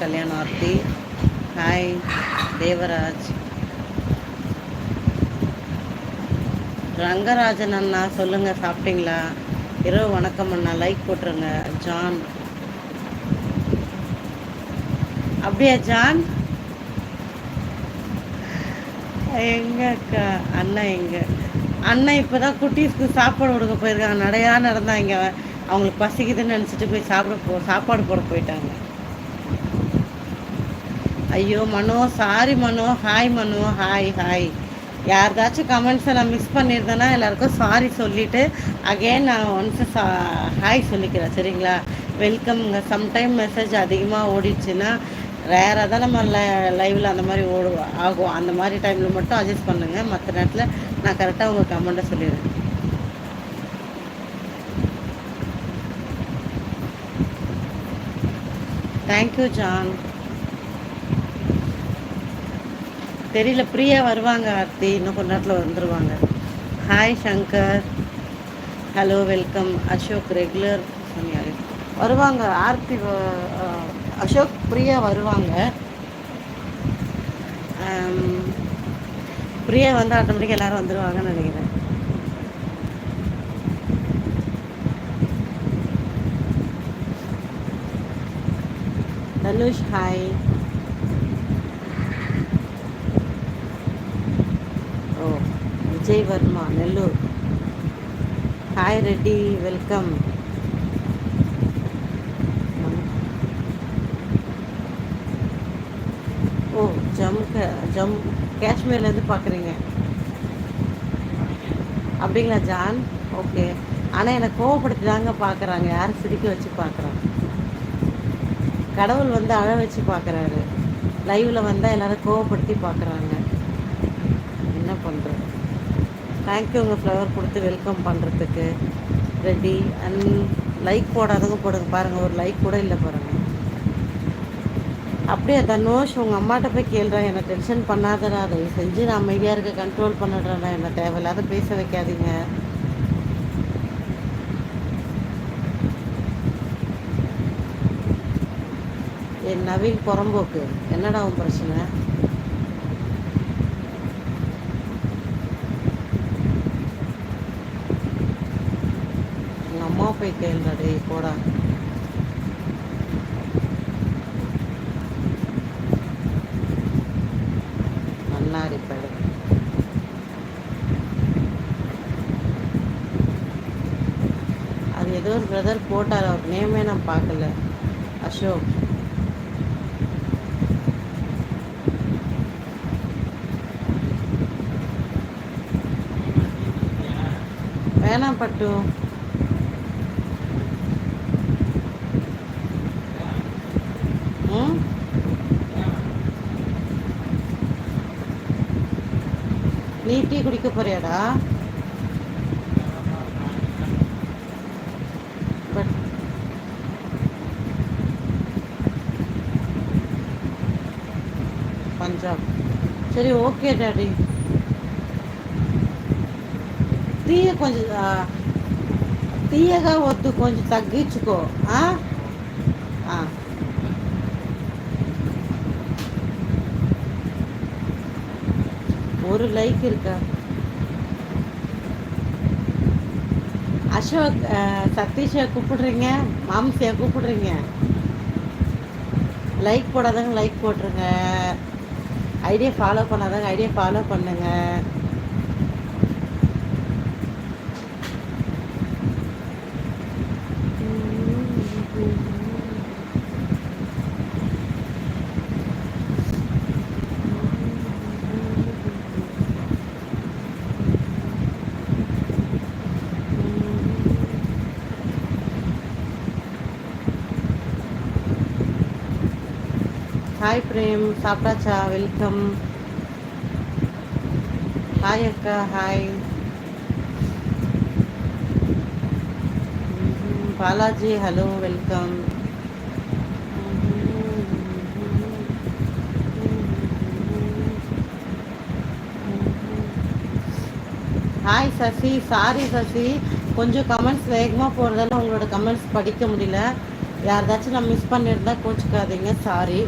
கல்யாணம் ஆர்த்தி ஹாய் தேவராஜ். ரங்கராஜன் அண்ணா சொல்லுங்க சாப்பிட்டீங்களா? இரவு வணக்கம் அண்ணா லைக் போட்டுருங்க. ஜான். அப்படியா ஜான்? எங்க அக்கா அண்ணா எங்க? அண்ணன் இப்போதான் குட்டீஸ்க்கு சாப்பாடு கொடுக்க போயிருக்காங்க. நடையா நடந்தாங்க அவங்களுக்கு பசிக்குதுன்னு நினச்சிட்டு போய் சாப்பிட போ சாப்பாடு போட போயிட்டாங்க. ஐயோ Mano sorry Mano hi Mano hi hi யாருக்காச்சும் கமெண்ட்ஸை நான் மிஸ் பண்ணியிருந்தேன்னா எல்லாருக்கும் சாரி சொல்லிவிட்டு அகெயின் நான் ஒன்ஸ் சா ஹாய் சொல்லிக்கிறேன் சரிங்களா? வெல்கம்ங்க சம்டைம் மெசேஜ் அதிகமாக ஓடிடுச்சுன்னா ரேராக தான் நம்ம லைவில் அந்த மாதிரி ஓடுவோம் ஆகும். அந்த மாதிரி டைமில் மட்டும் அட்ஜஸ்ட் பண்ணுங்கள் மற்ற நேரத்தில் நான் கரெக்டாக உங்கள் கமெண்ட்டை சொல்லிடுறேன். தேங்க்யூ ஜான் தெரியல பிரியா வருவாங்க ஆர்த்தி. இன்னும் கொஞ்ச நேரத்தில் வந்துடுவாங்க hi Shankar hello welcome Ashok regular வருவாங்க ஆர்த்தி அசோக் பிரியா வருவாங்க. பிரியா வந்து ஆட்டோமேட்டிக்காக எல்லோரும் வந்துடுவாங்கன்னு நினைக்கிறேன். தனுஷ் ஹாய் ஓ விஜய் வர்மா நெல்லூர். ஹாய் ரெட்டி வெல்கம் ஓ ஜம்மு ஜம் காஷ்மீர்லேருந்து பார்க்குறீங்க அப்படிங்களா ஜான்? ஓகே. ஆனால் என்னை கோவப்படுத்தி தாங்க பார்க்குறாங்க யார் சிரிக்க வச்சு பார்க்குறாங்க கடவுள் வந்து அழ வச்சு பார்க்குறாரு லைவில் வந்தால் எல்லோரும் கோவப்படுத்தி பார்க்குறாங்க என்ன பண்ணுறது தேங்க்யூ உங்கள் ஃப்ளவர் கொடுத்து வெல்கம் பண்ணுறதுக்கு ரெடி அண்ட் லைக் போடாதவங்க போடுங்க. பாருங்கள் ஒரு லைக் கூட இல்லை பாருங்கள் அப்படியே தனுஷ் உங்கள் அம்மாட்ட போய் கேள்றா என்னை டென்ஷன் பண்ணாதடா. தயவு செஞ்சு நான் அமைதியாக இருக்க கண்ட்ரோல் பண்ணிடுறேன்டா. என்னை தேவையில்லாத பேச வைக்காதீங்க. என் நவீன் புறம்போக்கு. என்னடா உன் பிரச்சனை? உங்கள் அம்மா போய் கேளுடா டேய் போடா அது ஏதோ ஒரு பிரதர் போட்டார்? அவர் நேமே நான் பார்க்கல. அசோக். வேணாம் பட்டு. நீ டீ குடிக்க போறியாடா பட் பஞ்சாப் சரி ஓகே டாடி తీయ కొంచెం తీయగా వద్దు కొంచెం తగ్గించుకో ஒரு லைக் இருக்கா? அசோக் சதீஷை கூப்பிடுறீங்க மாம்சியை கூப்பிடுறீங்க. லைக் போடாதவங்க லைக் போட்டுருங்க. ஐடியா ஃபாலோ பண்ணாதவங்க ஐடியா ஃபாலோ பண்ணுங்கள் ஹாய் பிரேம் சாப்பிட்டாச்சா? வெல்கம். ஹாய் அக்கா hi. Balaji hello welcome. Hi Sasi sorry Sasi. கொஞ்சம் கமெண்ட்ஸ் வேகமாக போகிறதால உங்களோட கமெண்ட்ஸ் படிக்க முடியல. யாராச்சும் நான் மிஸ் பண்ணியிருந்தா கோச்சிக்காதீங்க சாரி.